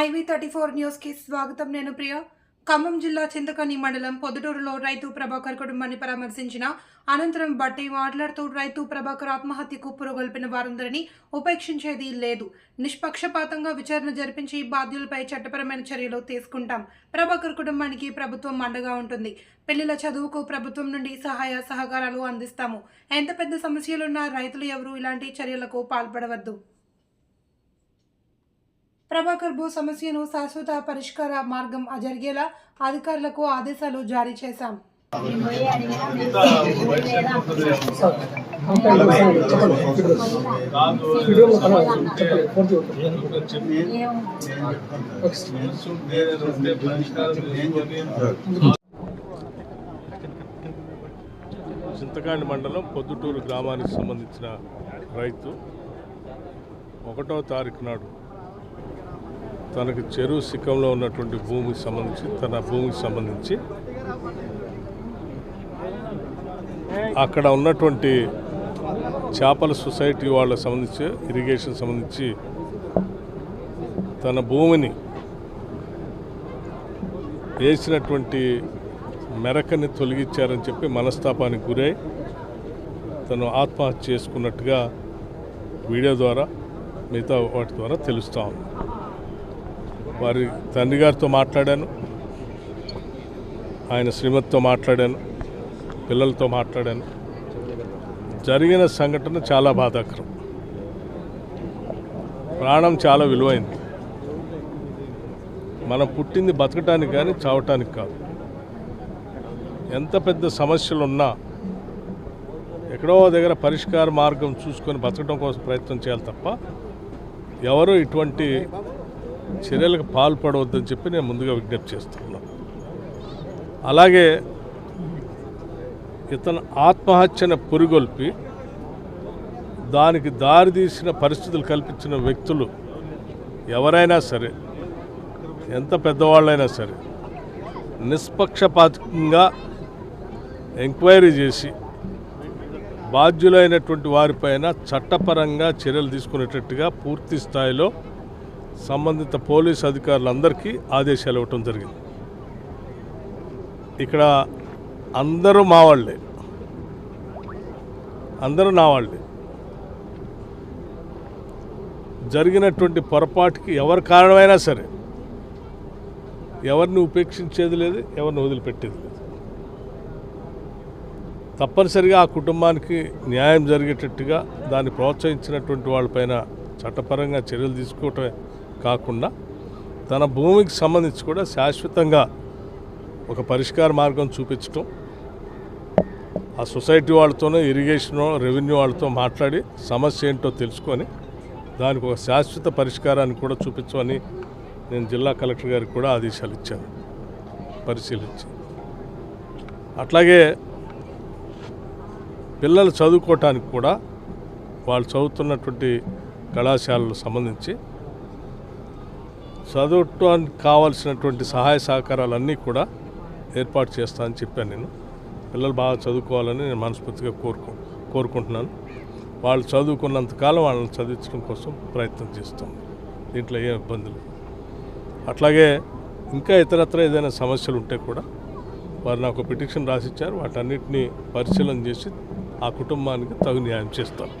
Ivy thirty four న్యూస్కి స్వాగతం నేను ప్రియ. ఖమ్మం జిల్లా చింతకని మండలం పొద్దుటూరులో రైతు ప్రభాకర్ కుటుంబాన్ని పరామర్శించిన అనంతరం బట్టి మాట్లాడుతూ రైతు ప్రభాకర్ ఆత్మహత్యకు పురగొల్పిన వారందరినీ ఉపేక్షించేది లేదు. నిష్పక్షపాతంగా విచారణ జరిపించి బాధ్యులపై చట్టపరమైన చర్యలు తీసుకుంటాం. ప్రభాకర్ కుటుంబానికి ప్రభుత్వం అండగా ఉంటుంది. పిల్లల చదువుకు ప్రభుత్వం నుండి సహాయ సహకారాలు అందిస్తాము. ఎంత పెద్ద సమస్యలున్నా రైతులు ఎవరూ ఇలాంటి చర్యలకు పాల్పడవద్దు. ప్రభాకర్ భూ సమస్యను శాశ్వత పరిష్కార మార్గం జరిగేలా అధికారులకు ఆదేశాలు జారీ చేశాం. చింతకాండి మండలం పొద్దుటూరు గ్రామానికి సంబంధించిన రైతు ఒకటో తారీఖు నాడు తనకు చెరువు శిఖంలో ఉన్నటువంటి భూమికి సంబంధించి తన భూమికి సంబంధించి అక్కడ ఉన్నటువంటి చేపల సొసైటీ వాళ్ళకి సంబంధించి ఇరిగేషన్ సంబంధించి తన భూమిని వేసినటువంటి మెరకని తొలగించారని చెప్పి మనస్తాపానికి గురై తను ఆత్మహత్య చేసుకున్నట్టుగా వీడియో ద్వారా మిగతా వాటి ద్వారా తెలుస్తూ ఉంది. వారి తండ్రి గారితో మాట్లాడాను. ఆయన శ్రీమతితో మాట్లాడాను. పిల్లలతో మాట్లాడాను. జరిగిన సంఘటన చాలా బాధాకరం. ప్రాణం చాలా విలువైంది. మనం పుట్టింది బతకటానికి కానీ చావటానికి కాదు. ఎంత పెద్ద సమస్యలు ఉన్నా ఎక్కడో దగ్గర పరిష్కార మార్గం చూసుకొని బతకడం కోసం ప్రయత్నం చేయాలి తప్ప ఎవరు ఇటువంటి చర్యలకు పాల్పడవద్దని చెప్పి నేను ముందుగా విజ్ఞప్తి చేస్తున్నాను. అలాగే ఇతను ఆత్మహత్యను పురిగొల్పి దానికి దారితీసిన పరిస్థితులు కల్పించిన వ్యక్తులు ఎవరైనా సరే ఎంత పెద్దవాళ్ళైనా సరే నిష్పక్షపాతంగా ఎంక్వైరీ చేసి బాధ్యులైనటువంటి వారిపైన చట్టపరంగా చర్యలు తీసుకునేటట్టుగా పూర్తి స్థాయిలో సంబంధిత పోలీస్ అధికారులందరికీ ఆదేశాలు ఇవ్వటం జరిగింది. ఇక్కడ అందరూ మా వాళ్ళే. అందరూ నా వాళ్ళే. జరిగినటువంటి పొరపాటుకి ఎవరు కారణమైనా సరే ఎవరిని ఉపేక్షించేది లేదు ఎవరిని వదిలిపెట్టేది లేదు. తప్పనిసరిగా ఆ కుటుంబానికి న్యాయం జరిగేటట్టుగా దాన్ని ప్రోత్సహించినటువంటి వాళ్ళపైన చట్టపరంగా చర్యలు తీసుకోవటమే కాకుండా తన భూమికి సంబంధించి కూడా శాశ్వతంగా ఒక పరిష్కార మార్గం చూపించటం ఆ సొసైటీ వాళ్ళతోనే ఇరిగేషన్ రెవెన్యూ వాళ్ళతో మాట్లాడి సమస్య ఏంటో తెలుసుకొని దానికి ఒక శాశ్వత పరిష్కారాన్ని కూడా చూపించమని నేను జిల్లా కలెక్టర్ గారికి కూడా ఆదేశాలు ఇచ్చాను పరిశీలించి. అట్లాగే పిల్లలు చదువుకోవటానికి కూడా వాళ్ళు చదువుతున్నటువంటి కళాశాలకు సంబంధించి చదవటానికి కావాల్సినటువంటి సహాయ సహకారాలన్నీ కూడా ఏర్పాటు చేస్తానని చెప్పాను నేను. పిల్లలు బాగా చదువుకోవాలని నేను మనస్ఫూర్తిగా కోరుకు కోరుకుంటున్నాను. వాళ్ళు చదువుకున్నంతకాలం వాళ్ళని చదివించడం కోసం ప్రయత్నం చేస్తాం. దీంట్లో ఏ ఇబ్బందులు అట్లాగే ఇంకా ఇతరత్ర ఏదైనా సమస్యలు ఉంటే కూడా వారు నాకు పిటిషన్ రాసిచ్చారు. వాటన్నిటిని పరిశీలన చేసి ఆ కుటుంబానికి తగు న్యాయం చేస్తాను